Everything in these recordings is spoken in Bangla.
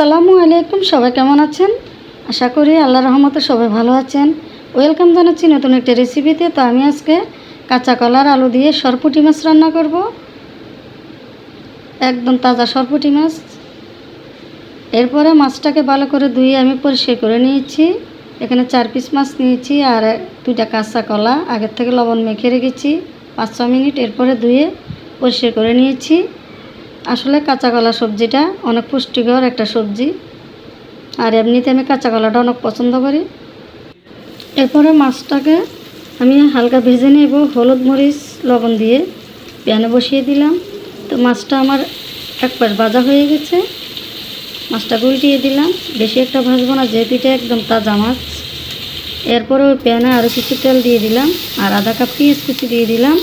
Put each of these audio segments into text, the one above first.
আসসালামু আলাইকুম, সবাই কেমন আছেন? আশা করি আল্লাহ রহমতে সবাই ভালো আছেন। ওয়েলকাম জানাচ্ছি নতুন একটা রেসিপিতে তো আমি আজকে কাঁচা কলার আলু দিয়ে সরপুটি মাছ রান্না করব। একদম তাজা সরপুটি মাছ। এরপরে মাছটাকে ভালো করে ধুয়ে আমি পরিষ্কার করে নিয়েছি। এখানে চার পিস মাছ নিয়েছি আর দুইটা কাঁচা কলা। আগের থেকে লবণ মেখে রেখেছি পাঁচ ছ মিনিট। এরপরে ধুয়ে পরিষ্কার করে নিয়েছি। আসলে কাঁচা কলা সবজিটা অনেক পুষ্টিকর একটা সবজি। আর এমনিতে আমি কাঁচা কলাটা অনেক পছন্দ করি। এরপরে মাছটাকে আমি হালকা ভেজে নেব, হলুদ মরিচ, লবণ দিয়ে। প্যানে বসিয়ে দিলাম। তো মাছটা আমার এক পাশ ভাজা হয়ে গেছে। মাছটা উল্টিয়ে দিলাম। বেশি একটা ভাজবো না এটা একদম তাজা মাছ। এরপরে ওই প্যানে আরও কিছু তেল দিয়ে দিলাম। আর আধা কাপ পেঁয়াজ কুচি দিয়ে দিলাম।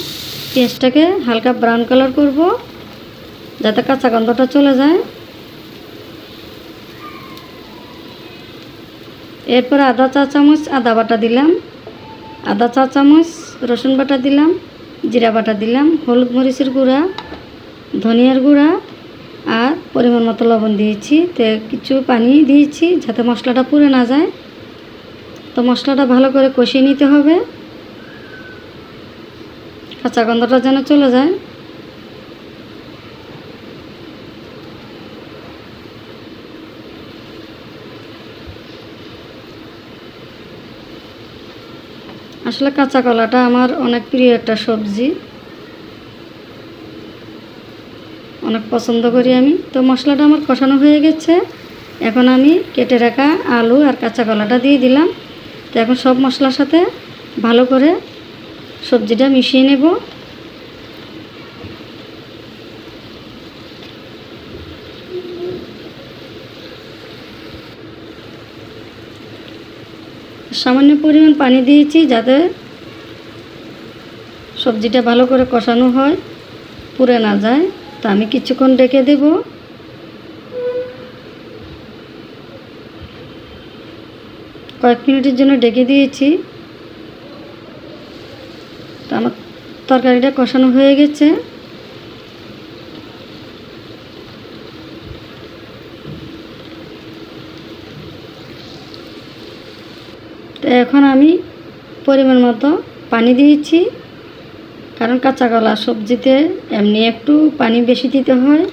পেঁয়াজটাকে হালকা ব্রাউন কালার করব। যাতে কাঁচা গন্ধটা চলে যায়। এরপর আদা চা চামচ, আদা বাটা দিলাম। আদা চা চামচ, রসুন বাটা দিলাম, জিরা বাটা দিলাম, হলুদ মরিচের গুঁড়া, ধনিয়ার গুঁড়া আর পরিমাণ মতো লবণ দিয়েছি। তো কিছু পানি দিয়েছি যাতে মশলাটা পুড়ে না যায়। তো মশলাটা ভালো করে কষিয়ে নিতে হবে। কাঁচা গন্ধটা যেন চলে যায়। আসলে কাঁচা কলাটা আমার অনেক প্রিয় একটা সবজি। অনেক পছন্দ করি আমি। তো মশলাটা আমার কষানো হয়ে গেছে। এখন আমি কেটে রাখা আলু আর কাঁচা কলাটা দিয়ে দিলাম। তো এখন সব মশলার সাথে ভালো করে সবজিটা মিশিয়ে নেব। সামান্য পরিমাণ পানি দিয়েছি যাতে সবজিটা ভালো করে কষানো হয়, পুড়ে না যায়। তা আমি কিছুক্ষণ ডেকে দেব। কয়েক মিনিটের জন্য ডেকে দিয়েছি। তো আমার তরকারিটা কষানো হয়ে গেছে। এখন আমি পরিমাণ মতো পানি দিয়েছি, কারণ কাঁচা কলা সবজিতে এমনি একটু পানি বেশি দিতে হয়।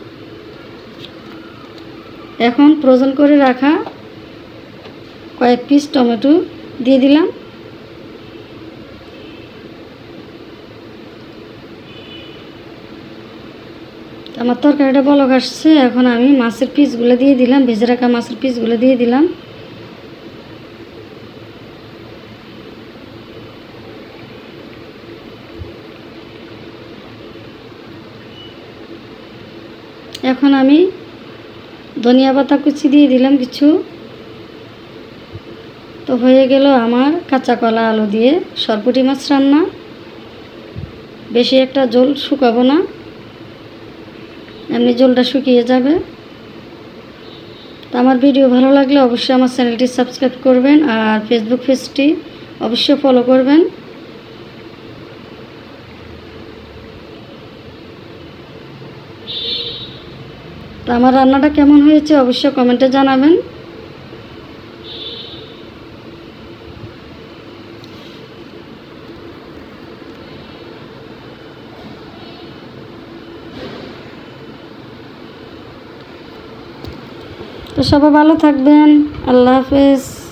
এখন প্রয়োজন করে রাখা কয়েক পিস টমেটো দিয়ে দিলাম। আমার তরকারিটা বলক আসছে, এখন আমি মাছের পিসগুলো দিয়ে দিলাম, ভেজে রাখা মাছের পিসগুলো দিয়ে দিলাম। এখন আমি ধনিয়া পাতা কুচি দিয়ে দিলাম কিছু। তো হয়ে গেল আমার কাঁচা কলা আলু দিয়ে সরপুটি মাছ রান্না। বেশি একটা জল শুকাবো না, এমনি জলটা শুকিয়ে যাবে। তো আমার ভিডিও ভালো লাগলে অবশ্যই আমার চ্যানেলটি সাবস্ক্রাইব করবেন আর ফেসবুক পেজটি অবশ্যই ফলো করবেন। তো আমার রান্নাটা কেমন হয়েছে অবশ্যই কমেন্টে জানাবেন। তো সবাই ভালো থাকবেন আল্লাহ হাফেজ।